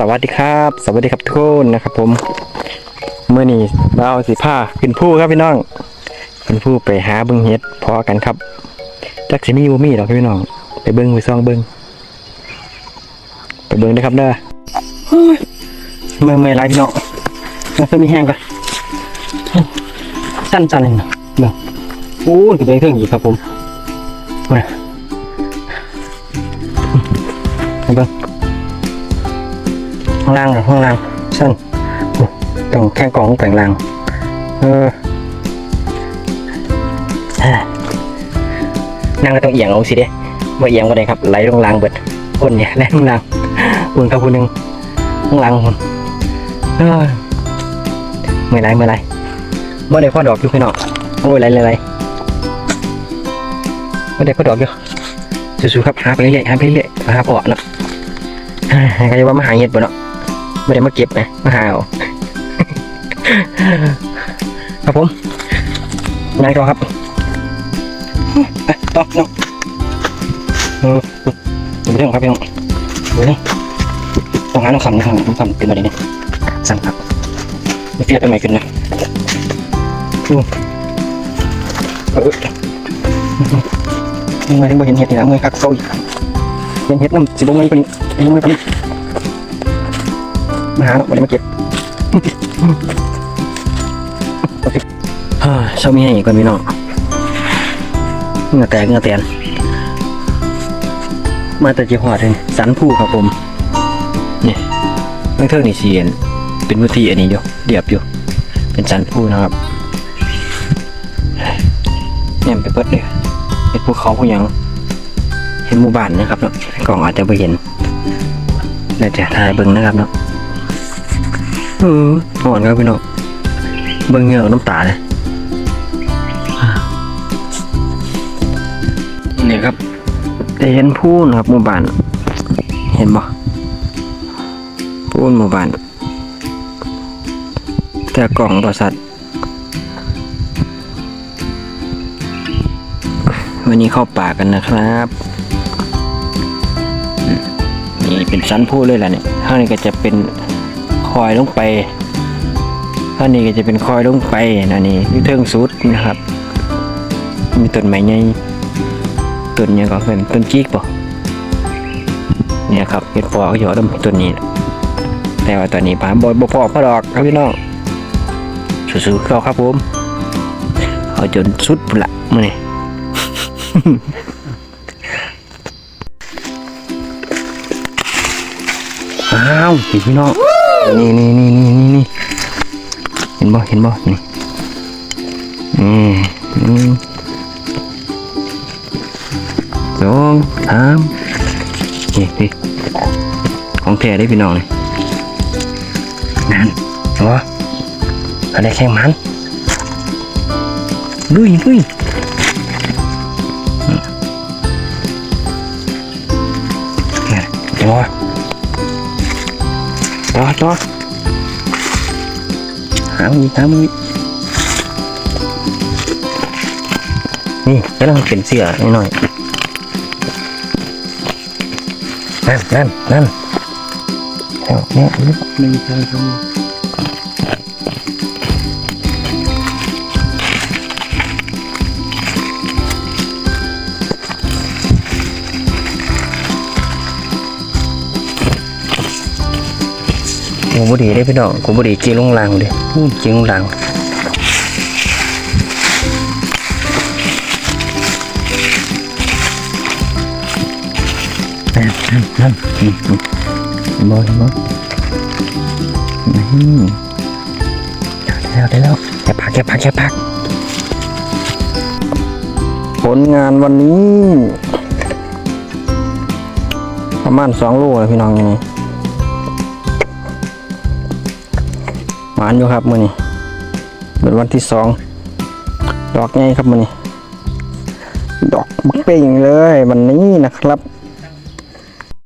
สวัสดีครับ สวัสดีครับทุกคนนะครับ ผมเมื่อนี้เราสิผ้าขึ้นผู้ครับพี่น้องขึ้นผู้ไปหาเบิ้งเห็ดพอกันครับจักสิมีบ่มีหรอกพี่น้อง ไปเบิ้งไปซ่องเบิ้งไปเบิ้งได้อครับเด้อเฮ้ยเมื่อยเมื่อไรพี่น้องแล้วเพิ่มมีแห้งกันสั้นๆเลยนะเบิ่งโอ้ยกระเบงเครื่องอีกครับผมมาไปเบิ้ง ข้างล่างหรอข้างล่างสั้นต้องแค่ก่องแต่งล่างเออนั่งก็ต้องเอียงเอาสิเด้บ่เอียงก็ได้ครับไหลลงล่างเบิดคนเนี่ยไหลลงล่างคนกับคนหนึ่งข้างล่างคนเออเมื่อไรเมื่อไรบ่ได้ข้อดอกอยู่พี่น้องโอ้ยไรไรไรบ่ได้ข้อดอกอยู่สู้ๆครับหาไปเรื่อยหาไปเรื่อยหาพอเนาะใครจะว่ามาหาเห็ดบ่เนาะ ไม่ได้มาเก็บนะมาหาเอาครับผมนายรอครับไปต่อน้องเออดูเรื่องครับพี่น้องดูนี่ต้องหาน้องคำนะครับน้องคำขึ้นมาดิเนี่ยสั่งครับไม่เฟียดทำไมขึ้นนะอืมเออยังไงถึงบ่เห็นเห็ดนี่นะเมื่อยคักเศร้าอีกเห็นเห็ดน้ำสิบงเงินเป็นยังไม่เป็น มาหาเราไม่ได้มาเก็บฮ่าชอบมีให้อีกคนพี่น้องเงือแตกเงือแตนมาแต่จีหอดเลยสันผู้ครับผมนี่เรื่อเท่านี่เสียนเป็นวุฒิอันนี้อยู่เดียบอยู่ เป็นสันผู้นะครับเนี่ยไปเปิดเลยเห็นภูเขาพวกยังเห็นหมู่บ้านนะครับเนาะกล่องอาจจะไม่เห็นเดี๋ยวจะถ่ายเบิ่งนะครับเนาะ อออ่อนครับพี่น้องเบิ่งเหงื่อน้ำตาเลยนี่ครับแต่เห็นพูนครับหมู่บ้าน เห็นบ่พูนหมู่บ้าน แต่กล่องบริษัทวันนี้เข้าป่ากันนะครับอืมนี่เป็นชั้นพูดเลยแหละเนี่ยข้างนี้ก็จะเป็นค อยลงไปท่านี้ก็จะเป็นคอยลงไปนะนี่ที่เทิงสุดนะครับ มีต้นไม้ใหญ่ต้นเนี่ก็เป็นต้นจีกปะเนี่ยครับเห็ดปอก็หยอดมต้นนี้ แต่ว่าตอนนี้ปามบอยบ่พอพอดอกครับพี่น้องสู้ๆเขาครับผมเอาจนสุดละมื่อนี้อ้าวพี่น้อง นี่นี่นี่นี่นี่นี่เห็นบ่เห็นบ่นี่อืมอืมสองสามนี่นี่ของแท้ได้พี่น้องเลยนั่นเหรอะไรแข่งมันลุยลุยอืมนี่เดี๋ยวต่อต่ อหามือนี่กำลังเป็นเสือนิดหน่อยนั่นนั่นนั่นเอาเนี่ยไม่มีทางทำ กูบุดีได้พี่น้องกูบุดีจีลงลังเลยจีลงลังนั่นนั่นนั่นอืมอืมเห็นบ่เห็นบ่นี่ได้แล้วได้แล้วแค่พักแค่พักแค่พัก ผลงานวันนี้ ประมาณสองโลแล้วพี่น้องยังไง หวานอยู่ครับมือนี้เป็นวันที่สองดอกไงครับมือนี้ ดอกบักเป่งเลยวันนี้นะครับ